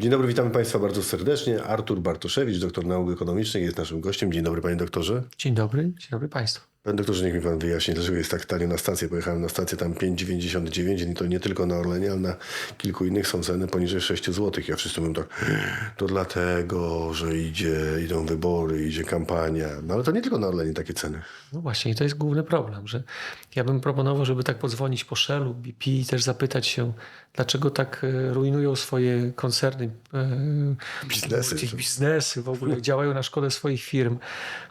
Dzień dobry, witamy Państwa bardzo serdecznie. Artur Bartoszewicz, doktor nauk ekonomicznych, jest naszym gościem. Dzień dobry, panie doktorze. Dzień dobry, dzień dobry Państwu. Doktorze, niech mi pan wyjaśni, dlaczego jest tak tanio na stację. Pojechałem na stację tam 5,99 i to nie tylko na Orlenie, ale na kilku innych są ceny poniżej 6 zł. Ja wszyscy mówią tak, to dlatego, że idzie, idą wybory, idzie kampania. No ale to nie tylko na Orlenie takie ceny. No właśnie, i to jest główny problem, że ja bym proponował, żeby tak podzwonić po Shellu, BP i też zapytać się, dlaczego tak e, rujnują swoje koncerny, e, Biznesy. biznesy, w ogóle działają na szkodę swoich firm.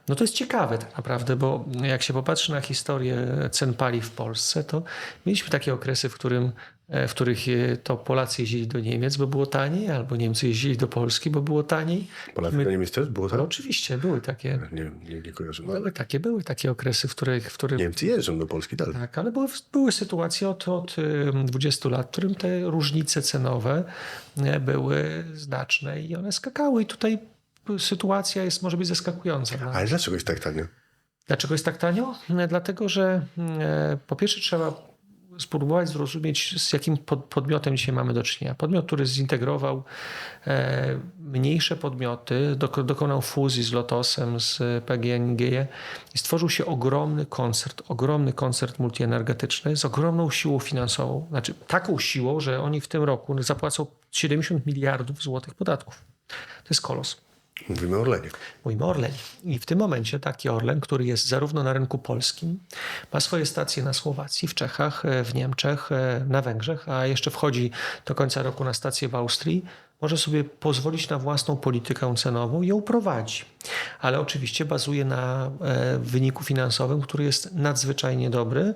No to jest ciekawe tak naprawdę, bo jak się popatrzy na historię cen paliw w Polsce, to mieliśmy takie okresy, w, którym, e, w których e, to Polacy jeździli do Niemiec, bo było taniej, albo Niemcy jeździli do Polski, bo było taniej. Polacy My- na Niemiec też było tak? No oczywiście, były takie, Nie, nie, nie kojarzę. No, były takie, były takie okresy, w których, w których Niemcy jeżdżą do Polski dalej. tak, ale były, były sytuacje od, od ym, 20 lat, w którym te różnice cenowe e, były znaczne i one skakały. I tutaj sytuacja jest, może być zaskakująca. Dla, Ale dlaczego jest tak tanio? Dlaczego jest tak tanio? Dlatego, że e, po pierwsze trzeba spróbować zrozumieć, z jakim pod, podmiotem dzisiaj mamy do czynienia. Podmiot, który zintegrował e, mniejsze podmioty, doko, dokonał fuzji z Lotosem, z PGNiG i stworzył się ogromny koncert, ogromny koncert multienergetyczny z ogromną siłą finansową. Znaczy taką siłą, że oni w tym roku zapłacą 70 miliardów złotych podatków. To jest kolos. Mówimy o Orlenie. Mówimy o Orlenie. I w tym momencie taki Orlen, który jest zarówno na rynku polskim, ma swoje stacje na Słowacji, w Czechach, e, w Niemczech, e, na Węgrzech, a jeszcze wchodzi do końca roku na stację w Austrii, może sobie pozwolić na własną politykę cenową i ją prowadzi. Ale oczywiście bazuje na e, wyniku finansowym, który jest nadzwyczajnie dobry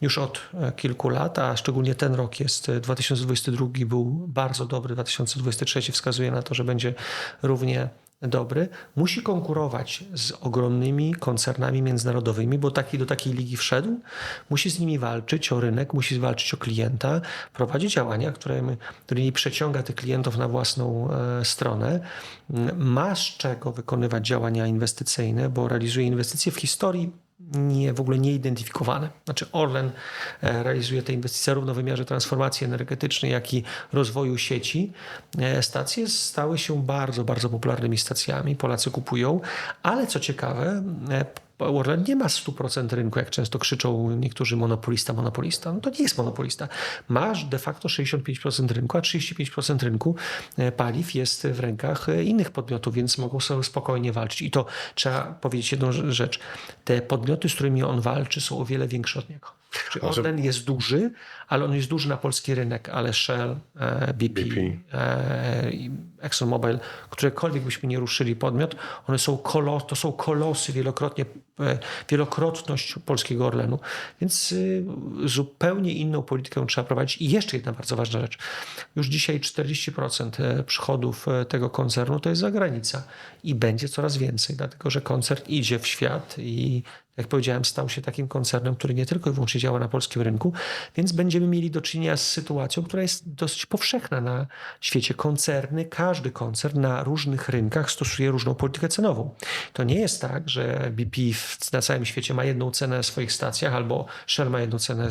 już od kilku lat, a szczególnie ten rok jest, e, 2022 był bardzo dobry, 2023 wskazuje na to, że będzie równie dobry, musi konkurować z ogromnymi koncernami międzynarodowymi, bo taki do takiej ligi wszedł, musi z nimi walczyć o rynek, musi walczyć o klienta, prowadzi działania, które, którymi przeciąga tych klientów na własną e, stronę. Ma z czego wykonywać działania inwestycyjne, bo realizuje inwestycje w historii nie, w ogóle nieidentyfikowane. Znaczy Orlen e, realizuje te inwestycje zarówno w wymiarze transformacji energetycznej, jak i rozwoju sieci. E, Stacje stały się bardzo, bardzo popularnymi stacjami. Polacy kupują, ale co ciekawe, Orlen nie ma 100% rynku, jak często krzyczą niektórzy monopolista, monopolista. No to nie jest monopolista. Masz de facto 65% rynku, a 35% rynku e, paliw jest w rękach e, innych podmiotów, więc mogą sobie spokojnie walczyć. I to trzeba powiedzieć jedną rze- rzecz. Te podmioty, z którymi on walczy, są o wiele większe od niego. Orlen jest duży, ale on jest duży na polski rynek, ale Shell, e, BP, BP. e, ExxonMobil, którekolwiek byśmy nie ruszyli podmiot, one są kolos, to są kolosy wielokrotnie, e, wielokrotność polskiego Orlenu, więc y, zupełnie inną politykę trzeba prowadzić. I jeszcze jedna bardzo ważna rzecz. Już dzisiaj 40% e, przychodów tego koncernu to jest zagranica i będzie coraz więcej, dlatego że koncern idzie w świat i jak powiedziałem, stał się takim koncernem, który nie tylko i wyłącznie działa na polskim rynku, więc będziemy mieli do czynienia z sytuacją, która jest dosyć powszechna na świecie. Koncerny, każdy koncern na różnych rynkach stosuje różną politykę cenową. To nie jest tak, że BP na całym świecie ma jedną cenę na swoich stacjach, albo Shell ma jedną cenę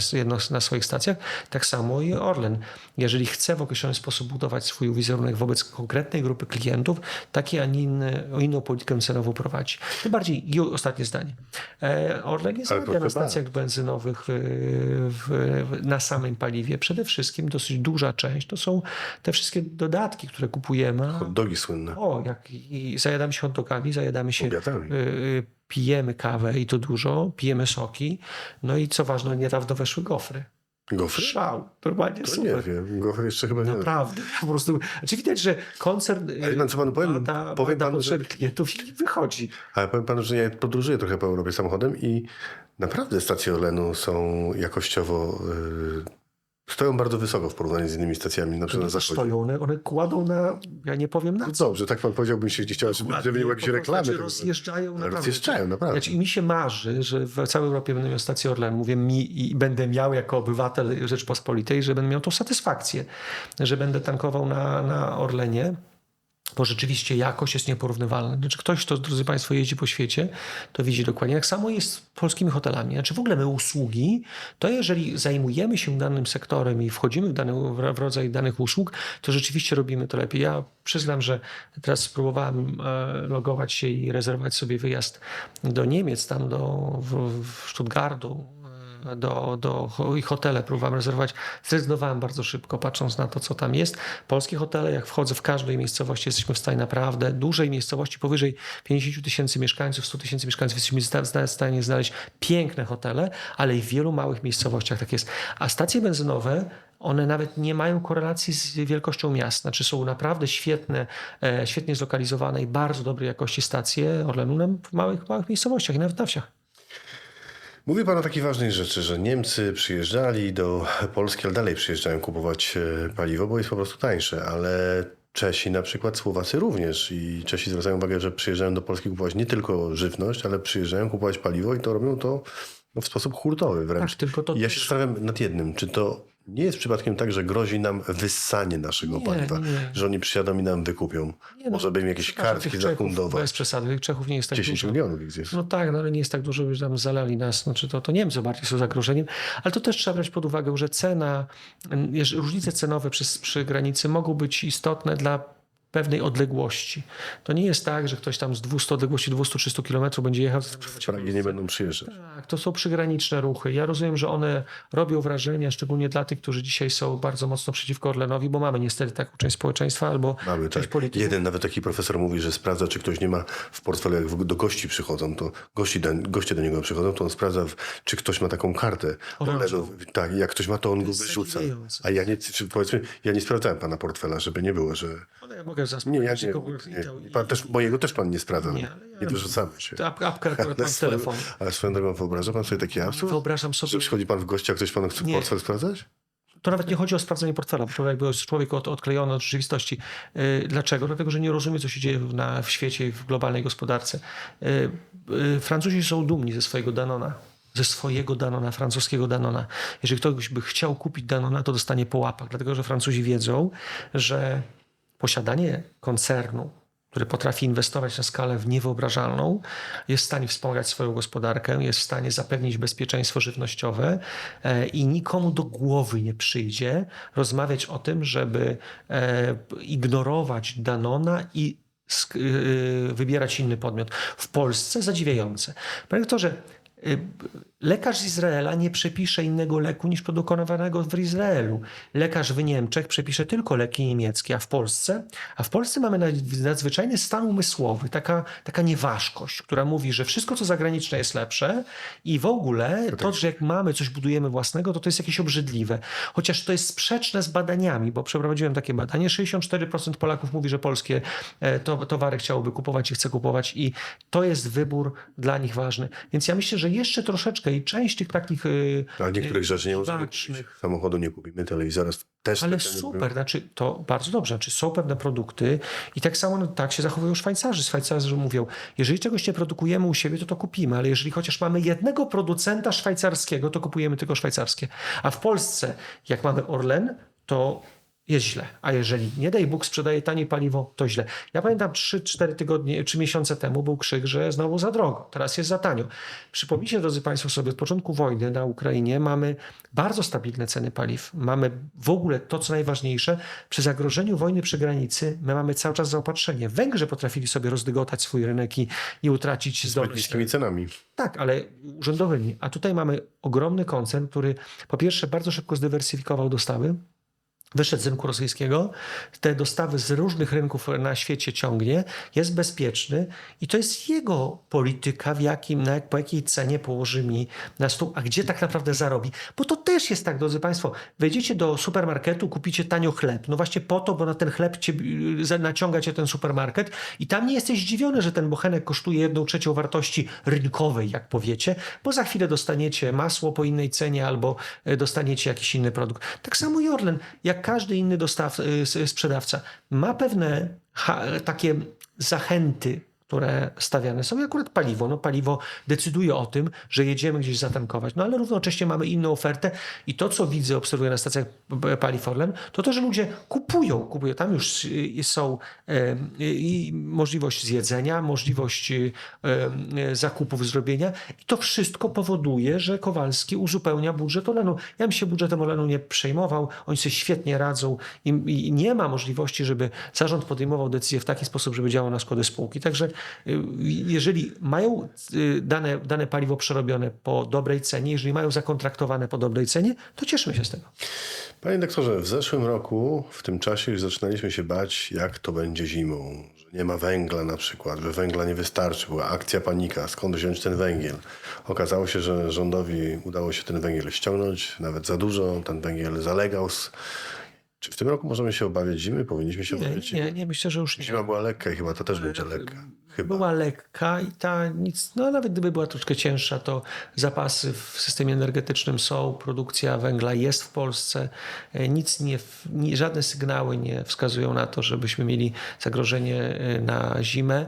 na swoich stacjach, tak samo i Orlen. Jeżeli chce w określony sposób budować swój wizerunek wobec konkretnej grupy klientów, takie, a nie inne, o inną politykę cenową prowadzi. Tym bardziej, i ostatnie zdanie. E, Orlen zarabia na stacjach benzynowych w, w, w, na samym paliwie. Przede wszystkim dosyć duża część to są te wszystkie dodatki, które kupujemy. Hot dogi słynne. O, jak i zajadamy się hot dogami, zajadamy się, Obiadami. y, pijemy kawę i to dużo, pijemy soki. No i co ważne, niedawno weszły gofry. Gofry? Szał, normalnie To super. nie wiem. Gofry jeszcze chyba nie. Naprawdę, po prostu. Znaczy widać, że koncern y, Ale pan, co panu powiem? bada, Powiem bada panu, że- klientów i wychodzi. Ale powiem panu, że ja podróżuję trochę po Europie samochodem i naprawdę stacje Orlenu są jakościowo... y, stoją bardzo wysoko w porównaniu z innymi stacjami, na przykład na zachodzie. Stoją, one, one kładą na, ja nie powiem na co. Dobrze, tak pan powiedział, bym się nie chciał, żeby, żeby nie było jakiejś Po prostu, reklamy. Znaczy rozjeżdżają naprawdę. Rozjeżdżają, naprawdę. Znaczy, I mi się marzy, że w całej Europie będę miał stację Orlenu. Mówię mi i będę miał jako obywatel Rzeczpospolitej, że będę miał tą satysfakcję, że będę tankował na, na Orlenie. Bo rzeczywiście jakość jest nieporównywalna. Znaczy ktoś, kto, drodzy Państwo, jeździ po świecie, to widzi dokładnie. Tak samo jest z polskimi hotelami. Znaczy w ogóle my usługi, to jeżeli zajmujemy się danym sektorem i wchodzimy w, dany, w rodzaj danych usług, to rzeczywiście robimy to lepiej. Ja przyznam, że teraz spróbowałem e, logować się i rezerwować sobie wyjazd do Niemiec, tam do w, w Stuttgartu, do, do i hotele próbowałem rezerwować. Zrezygnowałem bardzo szybko, patrząc na to, co tam jest. Polskie hotele, jak wchodzę w każdej miejscowości, jesteśmy w stanie naprawdę dużej miejscowości, powyżej 50 tysięcy mieszkańców, 100 tysięcy mieszkańców, jesteśmy w stanie znaleźć piękne hotele, ale i w wielu małych miejscowościach tak jest. A stacje benzynowe, one nawet nie mają korelacji z wielkością miast. Znaczy są naprawdę świetne, e, świetnie zlokalizowane i bardzo dobrej jakości stacje Orlenu w małych, małych miejscowościach i nawet na wsiach. Mówi pan o takiej ważnej rzeczy, że Niemcy przyjeżdżali do Polski, ale dalej przyjeżdżają kupować e, paliwo, bo jest po prostu tańsze, ale Czesi na przykład, Słowacy również i Czesi zwracają uwagę, że przyjeżdżają do Polski kupować nie tylko żywność, ale przyjeżdżają kupować paliwo i to robią to w sposób hurtowy wręcz. Tak, tylko to ja się zastanawiam nad jednym, czy to nie jest przypadkiem tak, że grozi nam wyssanie naszego Nie, paliwa, nie. że oni przyjadą i nam wykupią. Nie, no, Może by im jakieś kartki zafundować. Bez przesady, tych Czechów nie jest tak 10 dużo. milionów ich jest. No tak, no ale nie jest tak dużo, że tam zalali nas. Znaczy to, to Niemcy bardziej są zagrożeniem. Ale to też trzeba brać pod uwagę, że cena, jeż- różnice cenowe przy, przy granicy mogą być istotne dla pewnej odległości. To nie jest tak, że ktoś tam z 200 odległości 200-300 km będzie jechał. W Pragie nie będą przyjeżdżać. Tak, to są przygraniczne ruchy. Ja rozumiem, że one robią wrażenie, szczególnie dla tych, którzy dzisiaj są bardzo mocno przeciwko Orlenowi, bo mamy niestety taką część społeczeństwa albo Mamy część tak. polityków. Jeden nawet taki profesor mówi, że sprawdza, czy ktoś nie ma w portfelu, jak do gości przychodzą, to gości do, goście do niego przychodzą, to on sprawdza, czy ktoś ma taką kartę. Tak, jak ktoś ma, to on go wyrzuca. A ja nie, powiedzmy, ja nie sprawdzałem pana portfela, żeby nie było, że... Ale ja mogę Nie, ja nie, nie. Pan też, mojego też pan nie sprawdzał. Nie, Nie, ale ja- nie wyrzucamy się. To ap- apkę akurat mam telefonie. Ale swoją drogą wyobraża pan sobie taki absurd? Wyobrażam sobie, Że przychodzi pan w gości, a ktoś panu chce portfel sprawdzać? to nawet nie chodzi o sprawdzenie portfela, bo to jakby jest człowiek od, odklejony od rzeczywistości. Yy, Dlaczego? Dlatego, że nie rozumie, co się dzieje w- na, w świecie i w globalnej gospodarce. Yy, yy, Francuzi są dumni ze swojego Danona. Ze swojego Danona, francuskiego Danona. Jeżeli ktoś by chciał kupić Danona, to dostanie po łapach, dlatego że Francuzi wiedzą, że posiadanie koncernu, który potrafi inwestować na skalę w niewyobrażalną, jest w stanie wspomagać swoją gospodarkę, jest w stanie zapewnić bezpieczeństwo żywnościowe e, i nikomu do głowy nie przyjdzie rozmawiać o tym, żeby e, ignorować Danona i y, wybierać inny podmiot. W Polsce zadziwiające. Panie doktorze, lekarz z Izraela nie przepisze innego leku niż produkowanego w Izraelu. Lekarz w Niemczech przepisze tylko leki niemieckie, a w Polsce? A w Polsce mamy nad- nadzwyczajny stan umysłowy, taka, taka nieważkość, która mówi, że wszystko co zagraniczne jest lepsze i w ogóle to, że jak mamy coś budujemy własnego, to to jest jakieś obrzydliwe. Chociaż to jest sprzeczne z badaniami, bo przeprowadziłem takie badanie, 64% Polaków mówi, że polskie e, to, towary chciałoby kupować i chce kupować i to jest wybór dla nich ważny. Więc ja myślę, że jeszcze troszeczkę i część tych takich... y, Ale niektórych rzeczy nie możemy kupić. Samochodu nie kupimy, telewizora też Ale super, znaczy to bardzo dobrze, znaczy są pewne produkty i tak samo no, tak się zachowują Szwajcarzy. Szwajcarzy mówią, jeżeli czegoś nie produkujemy u siebie, to to kupimy, ale jeżeli chociaż mamy jednego producenta szwajcarskiego, to kupujemy tylko szwajcarskie. A w Polsce, jak mamy Orlen, to jest źle. A jeżeli, nie daj Bóg, sprzedaje tanie paliwo, to źle. Ja pamiętam 3-4 tygodnie, 3 miesiące temu był krzyk, że znowu za drogo, teraz jest za tanio. Przypomnijcie, drodzy Państwo, sobie, od początku wojny na Ukrainie mamy bardzo stabilne ceny paliw. Mamy w ogóle to, co najważniejsze, przy zagrożeniu wojny przy granicy, my mamy cały czas zaopatrzenie. Węgrzy potrafili sobie rozdygotać swój rynek i, i utracić zdolność. niskimi cenami. Tak, ale urzędowymi. A tutaj mamy ogromny koncern, który po pierwsze bardzo szybko zdywersyfikował dostawy, wyszedł z rynku rosyjskiego, te dostawy z różnych rynków na świecie ciągnie, jest bezpieczny i to jest jego polityka, w jakim, na jak, po jakiej cenie położy mi na stół, a gdzie tak naprawdę zarobi. Bo to też jest tak, drodzy Państwo, wejdziecie do supermarketu, kupicie tanio chleb, no właśnie po to, bo na ten chleb cię, y, naciąga cię ten supermarket i tam nie jesteś zdziwiony, że ten bochenek kosztuje jedną trzecią wartości rynkowej, jak powiecie, bo za chwilę dostaniecie masło po innej cenie albo y, dostaniecie jakiś inny produkt. Tak samo i Orlen, jak każdy inny dostaw, y, sprzedawca, ma pewne takie zachęty, które stawiane są. I akurat paliwo. No, paliwo decyduje o tym, że jedziemy gdzieś zatankować. No ale równocześnie mamy inną ofertę i to, co widzę, obserwuję na stacjach paliw Orlen, to to, że ludzie kupują. kupują. Tam już y, są e, i możliwość zjedzenia, możliwość y, zakupów, zrobienia i to wszystko powoduje, że Kowalski uzupełnia budżet Olenu. Ja bym się budżetem Olenu nie przejmował. Oni sobie świetnie radzą i, i nie ma możliwości, żeby zarząd podejmował decyzję w taki sposób, żeby działał na szkodę spółki. Także y, jeżeli mają y, dane, dane paliwo przerobione po dobrej cenie, jeżeli mają zakontraktowane po dobrej cenie, to cieszmy się z tego. Panie doktorze, w zeszłym roku, w tym czasie już zaczynaliśmy się bać, jak to będzie zimą. Że nie ma węgla na przykład, że węgla nie wystarczy. Była akcja panika, skąd wziąć ten węgiel. Okazało się, że rządowi udało się ten węgiel ściągnąć, nawet za dużo. Ten węgiel zalegał. z- Czy w tym roku możemy się obawiać zimy? Powinniśmy się Nie, obawiać nie, zimy. nie myślę, że już nie. Zima była lekka i chyba to też będzie lekka. Chyba. Była lekka i ta nic, no nawet gdyby była troszkę cięższa, to zapasy w systemie energetycznym są, produkcja węgla jest w Polsce. E, Nic nie, nie, żadne sygnały nie wskazują na to, żebyśmy mieli zagrożenie e, na zimę.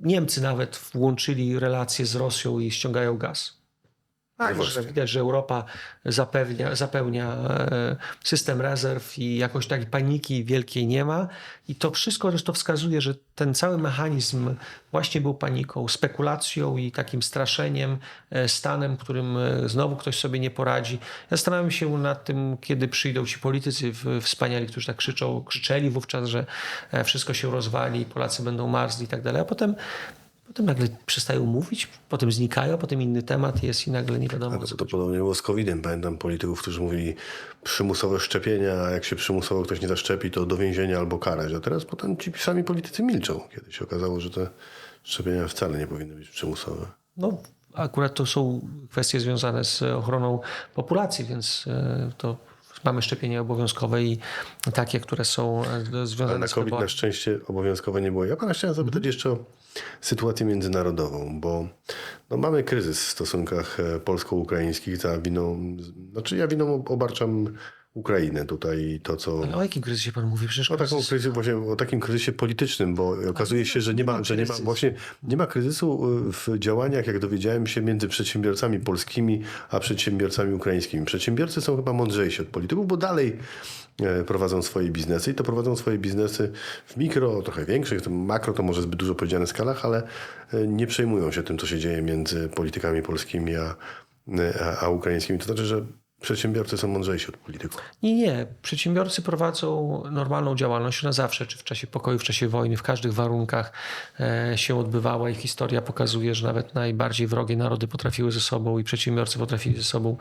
Niemcy nawet włączyli relacje z Rosją i ściągają gaz. Tak, No że widać, że Europa zapewnia, zapełnia e, system rezerw i jakoś takiej paniki wielkiej nie ma. I to wszystko zresztą wskazuje, że ten cały mechanizm właśnie był paniką, spekulacją i takim straszeniem, e, stanem, którym e, znowu ktoś sobie nie poradzi. Zastanawiam się nad tym, kiedy przyjdą ci politycy wspaniali, którzy tak krzyczą, krzyczeli wówczas, że wszystko się rozwali, Polacy będą marzli i tak dalej, a potem Potem nagle przestają mówić, potem znikają, potem inny temat jest i nagle nie wiadomo. Ale co to podobnie było z COVID-em. Pamiętam polityków, którzy mówili przymusowe szczepienia, a jak się przymusowo ktoś nie zaszczepi, to do więzienia albo karać. A teraz potem ci sami politycy milczą, kiedy się okazało, że te szczepienia wcale nie powinny być przymusowe. No, akurat to są kwestie związane z ochroną populacji, więc e, to mamy szczepienia obowiązkowe i takie, które są e, Ale związane na z COVID na szczęście obowiązkowe nie było. Ja pana chciałem zapytać jeszcze o sytuację międzynarodową, bo no, mamy kryzys w stosunkach e, polsko-ukraińskich za winą, znaczy ja winą obarczam Ukrainę tutaj to, co... Ale o jakim kryzysie pan mówi? Przecież O, taką kryzys- kryzys, właśnie, o takim kryzysie politycznym, bo okazuje się, że nie ma, że nie ma, właśnie nie ma kryzysu y, w działaniach, jak dowiedziałem się, między przedsiębiorcami polskimi a przedsiębiorcami ukraińskimi. Przedsiębiorcy są chyba mądrzejsi od polityków, bo dalej e, prowadzą swoje biznesy i to prowadzą swoje biznesy w mikro, trochę większych, makro to może zbyt dużo powiedziane skalach, ale e, nie przejmują się tym, co się dzieje między politykami polskimi a, a, a ukraińskimi. To znaczy, że przedsiębiorcy są mądrzejsi od polityków. Nie, nie. Przedsiębiorcy prowadzą normalną działalność na zawsze, czy w czasie pokoju, w czasie wojny, w każdych warunkach e, się odbywała i historia pokazuje, że nawet najbardziej wrogie narody potrafiły ze sobą i przedsiębiorcy potrafili ze sobą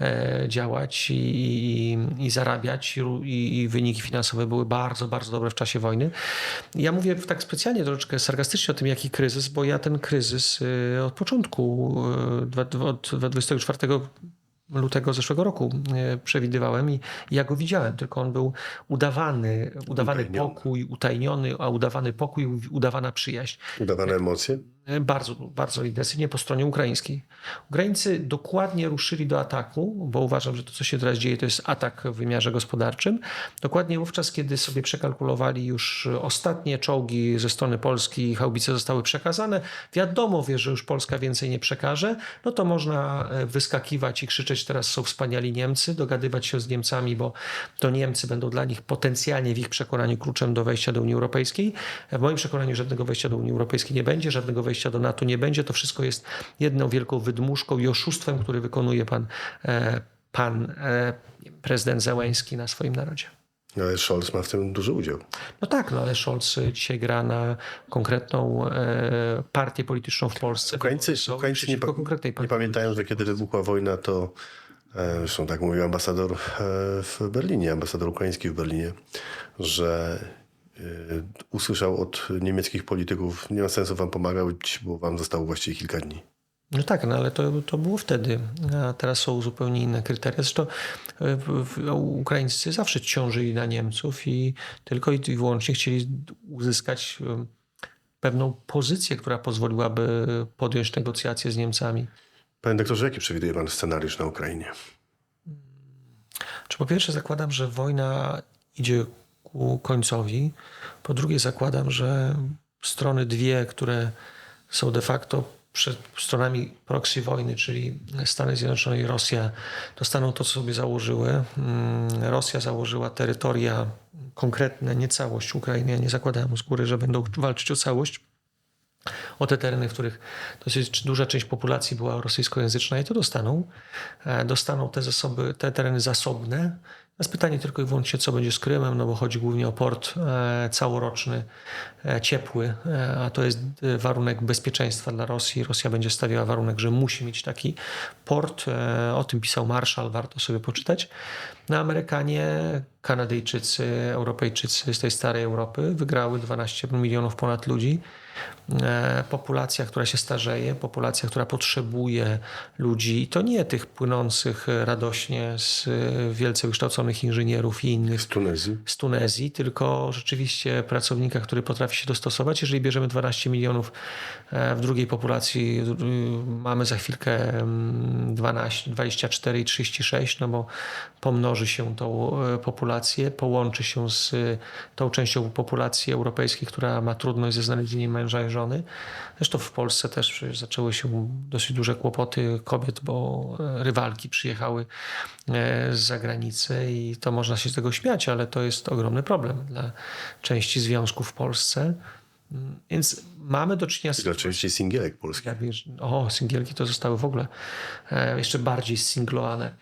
e, działać i, i, i zarabiać i, i, wyniki finansowe były bardzo, bardzo dobre w czasie wojny. Ja mówię tak specjalnie troszeczkę sarkastycznie o tym, jaki kryzys, bo ja ten kryzys e, od początku, od 24 lutego zeszłego roku e, przewidywałem i i ja go widziałem, tylko on był udawany, udawany Utajniony. pokój, utajniony, a udawany pokój, udawana przyjaźń. Udawane emocje? E, Bardzo, bardzo intensywnie po stronie ukraińskiej. Ukraińcy dokładnie ruszyli do ataku, bo uważam, że to, co się teraz dzieje, to jest atak w wymiarze gospodarczym. Dokładnie wówczas, kiedy sobie przekalkulowali już ostatnie czołgi ze strony Polski i haubice zostały przekazane, wiadomo wie, że już Polska więcej nie przekaże, no to można e, wyskakiwać i krzyczeć, teraz są wspaniali Niemcy, dogadywać się z Niemcami, bo to Niemcy będą dla nich potencjalnie w ich przekonaniu kluczem do wejścia do Unii Europejskiej. W moim przekonaniu żadnego wejścia do Unii Europejskiej nie będzie, żadnego wejścia do NATO nie będzie. To wszystko jest jedną wielką wydmuszką i oszustwem, który wykonuje pan, e, pan e, prezydent Zełęński na swoim narodzie. Ale Scholz ma w tym duży udział. No tak, no ale Scholz dzisiaj gra na konkretną e, partię polityczną w Polsce. Ukraińcy, Ukraińcy nie, pa- konkretnej nie pamiętają, że kiedy wybuchła wojna, to e, zresztą tak mówił ambasador e, w Berlinie, ambasador ukraiński w Berlinie, że e, usłyszał od niemieckich polityków, nie ma sensu wam pomagać, bo wam zostało właściwie kilka dni. No tak, no ale to, to było wtedy, a teraz są zupełnie inne kryteria. Zresztą w- w- Ukraińcy zawsze ciążyli na Niemców i tylko i wyłącznie chcieli uzyskać pewną pozycję, która pozwoliłaby podjąć negocjacje z Niemcami. Panie doktorze, jaki przewiduje pan scenariusz na Ukrainie? Czy po pierwsze zakładam, że wojna idzie ku końcowi, po drugie zakładam, że strony dwie, które są de facto przed stronami proxy wojny, czyli Stany Zjednoczone i Rosja, dostaną to, co sobie założyły. Mm, Rosja założyła terytoria konkretne, nie całość Ukrainy. Ja nie zakładałem z góry, że będą walczyć o całość o te tereny, w których dosyć duża część populacji była rosyjskojęzyczna i to dostaną. E, Dostaną te zasoby, te tereny zasobne. Teraz pytanie tylko i wyłącznie, co będzie z Krymem, no bo chodzi głównie o port e, całoroczny, e, ciepły, e, a to jest warunek bezpieczeństwa dla Rosji. Rosja będzie stawiała warunek, że musi mieć taki port. O tym pisał Marshall, warto sobie poczytać. No, Amerykanie, Kanadyjczycy, Europejczycy z tej starej Europy wygrały 12 milionów ponad ludzi. E, Populacja, która się starzeje, populacja, która potrzebuje ludzi, i to nie tych płynących radośnie z e, wielce wykształconych inżynierów i innych Z Tunezji. z Tunezji, tylko rzeczywiście pracownika, który potrafi się dostosować. Jeżeli bierzemy 12 milionów e, w drugiej populacji, mamy za chwilkę mm, 12, 24 i 36, no bo pomnoży się tą populację, połączy się z tą częścią populacji europejskiej, która ma trudność ze znalezieniem męża i żony. Zresztą w Polsce też zaczęły się dosyć duże kłopoty kobiet, bo e, rywalki przyjechały e, z zagranicy i to można się z tego śmiać, ale to jest ogromny problem dla części związków w Polsce. Mm, Więc mamy do czynienia z Dla części singielek polskich. ja o, singielki to zostały w ogóle e, jeszcze bardziej singlowane.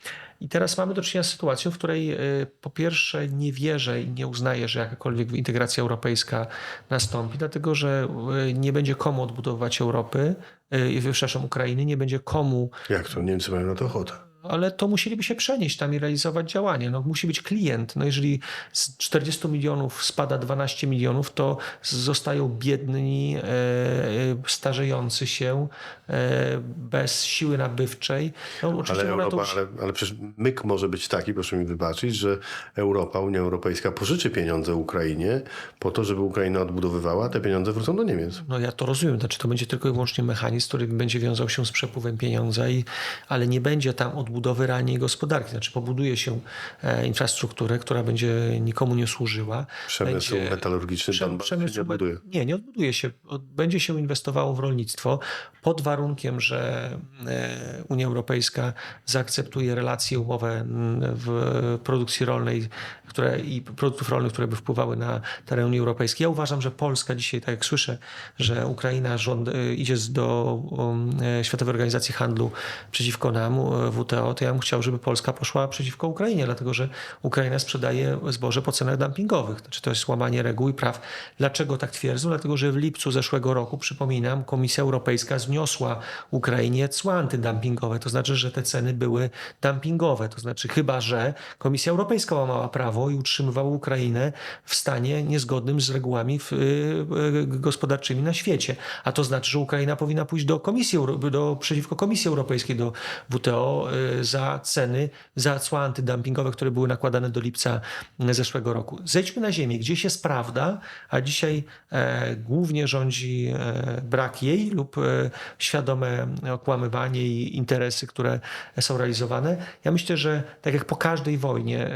I teraz mamy do czynienia z sytuacją, w której e, po pierwsze nie wierzę i nie uznaję, że jakakolwiek integracja europejska nastąpi, dlatego że e, nie będzie komu odbudowywać Europy, e, przepraszam, Ukrainy, nie będzie komu Jak to? Niemcy mają na to ochotę. Ale to musieliby się przenieść tam i realizować działanie. No, musi być klient. No, jeżeli z 40 milionów spada 12 milionów, to zostają biedni, e, e, starzejący się, e, bez siły nabywczej. No, Ale, Europa, ale, ale przecież myk może być taki, proszę mi wybaczyć, że Europa, Unia Europejska pożyczy pieniądze Ukrainie po to, żeby Ukraina odbudowywała, te pieniądze wrócą do Niemiec. No ja to rozumiem, znaczy to będzie tylko i wyłącznie mechanizm, który będzie wiązał się z przepływem pieniądza, i, ale nie będzie tam odbudowy realnej gospodarki. Znaczy pobuduje się e, infrastrukturę, która będzie nikomu nie służyła. Przemysł Będzie- metalurgiczny Przem- się nie odbuduje. Nie, nie odbuduje się. Będzie się inwestowało w rolnictwo pod warunkiem, że e, Unia Europejska zaakceptuje relacje umowe m, w produkcji rolnej które, i produktów rolnych, które by wpływały na teren Unii Europejskiej. Ja uważam, że Polska dzisiaj, tak jak słyszę, że Ukraina rząd, e, idzie do um, Światowej Organizacji Handlu przeciwko nam, e, WTO, to ja bym chciał, żeby Polska poszła przeciwko Ukrainie, dlatego że Ukraina sprzedaje zboże po cenach dumpingowych. Znaczy to jest łamanie reguł i praw. Dlaczego tak twierdzą? Dlatego, że w lipcu zeszłego roku, przypominam, Komisja Europejska zniosła Ukrainie cła antydumpingowe. To znaczy, że te ceny były dumpingowe. To znaczy chyba, że Komisja Europejska łamała prawo i utrzymywała Ukrainę w stanie niezgodnym z regułami w, y, y, gospodarczymi na świecie. A to znaczy, że Ukraina powinna pójść do Komisji, do, przeciwko Komisji Europejskiej, do WTO y, za ceny, za cła antydumpingowe, które były nakładane do lipca zeszłego roku. Zejdźmy na ziemię, gdzieś jest prawda, a dzisiaj e, głównie rządzi e, brak jej lub e, świadome okłamywanie i interesy, które są realizowane. Ja myślę, że tak jak po każdej wojnie,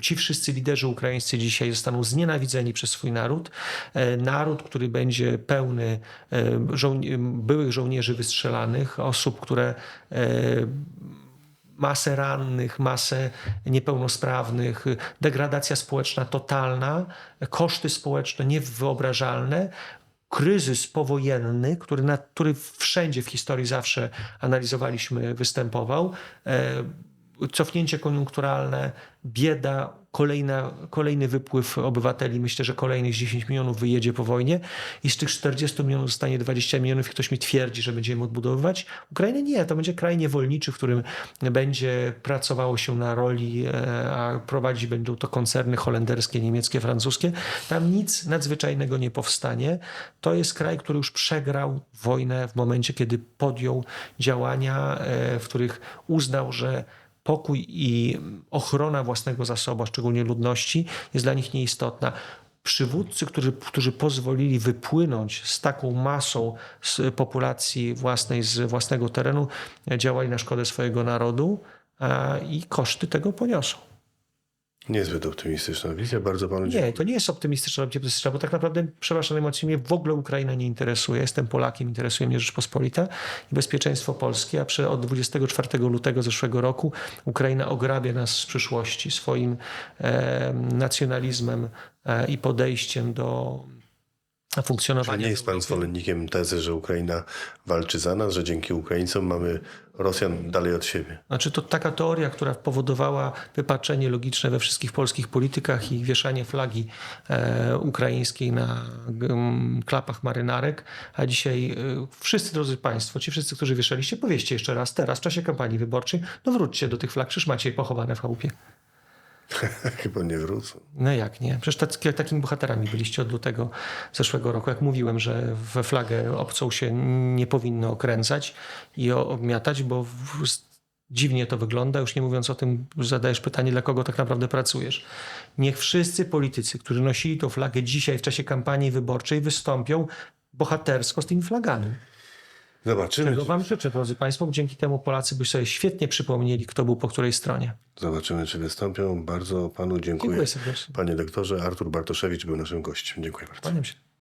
ci wszyscy liderzy ukraińscy dzisiaj zostaną znienawidzeni przez swój naród. Naród, który będzie pełny byłych żołnierzy wystrzelanych, osób, które masę rannych, masę niepełnosprawnych, degradacja społeczna totalna, koszty społeczne niewyobrażalne, kryzys powojenny, który, na, który wszędzie w historii zawsze analizowaliśmy, występował, e, cofnięcie koniunkturalne, bieda, kolejna, kolejny wypływ obywateli. Myślę, że kolejnych 10 milionów wyjedzie po wojnie i z tych 40 milionów zostanie 20 milionów i ktoś mi twierdzi, że będziemy odbudowywać. Ukrainę nie, to będzie kraj niewolniczy, w którym będzie pracowało się na roli, e, a prowadzić będą to koncerny holenderskie, niemieckie, francuskie. Tam nic nadzwyczajnego nie powstanie. To jest kraj, który już przegrał wojnę w momencie, kiedy podjął działania, e, w których uznał, że pokój i ochrona własnego zasobu, szczególnie ludności, jest dla nich nieistotna. Przywódcy, którzy, którzy pozwolili wypłynąć z taką masą z populacji własnej, z własnego terenu, działali na szkodę swojego narodu i koszty tego poniosą. Niezbyt optymistyczna wizja. Bardzo panu Nie, dziękuję. to nie jest optymistyczna, optymistyczna, bo tak naprawdę, przepraszam najmocniej, mnie w ogóle Ukraina nie interesuje. Jestem Polakiem, interesuje mnie Rzeczpospolita i bezpieczeństwo Polski, a przy, od 24 lutego zeszłego roku Ukraina ograbia nas z przyszłości swoim e, nacjonalizmem e, i podejściem do Czy funkcjonowania. nie jest pan zwolennikiem tezy, że Ukraina walczy za nas, że dzięki Ukraińcom mamy Rosjan dalej od siebie? Znaczy to taka teoria, która powodowała wypaczenie logiczne we wszystkich polskich politykach i wieszanie flagi e, ukraińskiej na klapach marynarek, a dzisiaj e, wszyscy, drodzy Państwo, ci wszyscy, którzy wieszaliście, powieście jeszcze raz, teraz, w czasie kampanii wyborczej, no wróćcie do tych flag, przecież macie je pochowane w chałupie. Chyba nie wrócą. No jak nie? Przecież tak, takimi bohaterami byliście od lutego zeszłego roku. Jak mówiłem, że we flagę obcą się nie powinno okręcać i obmiatać, bo w, dziwnie to wygląda. Już nie mówiąc o tym, zadajesz pytanie, dla kogo tak naprawdę pracujesz. Niech wszyscy politycy, którzy nosili tą flagę dzisiaj w czasie kampanii wyborczej, wystąpią bohatersko z tymi flagami. Zobaczymy, Czego wam życzę, drodzy Państwo. Dzięki temu Polacy by sobie świetnie przypomnieli, kto był po której stronie. zobaczymy, czy wystąpią. Bardzo panu dziękuję. Dziękuję serdecznie. Panie doktorze, Artur Bartoszewicz był naszym gościem. Dziękuję bardzo. Się.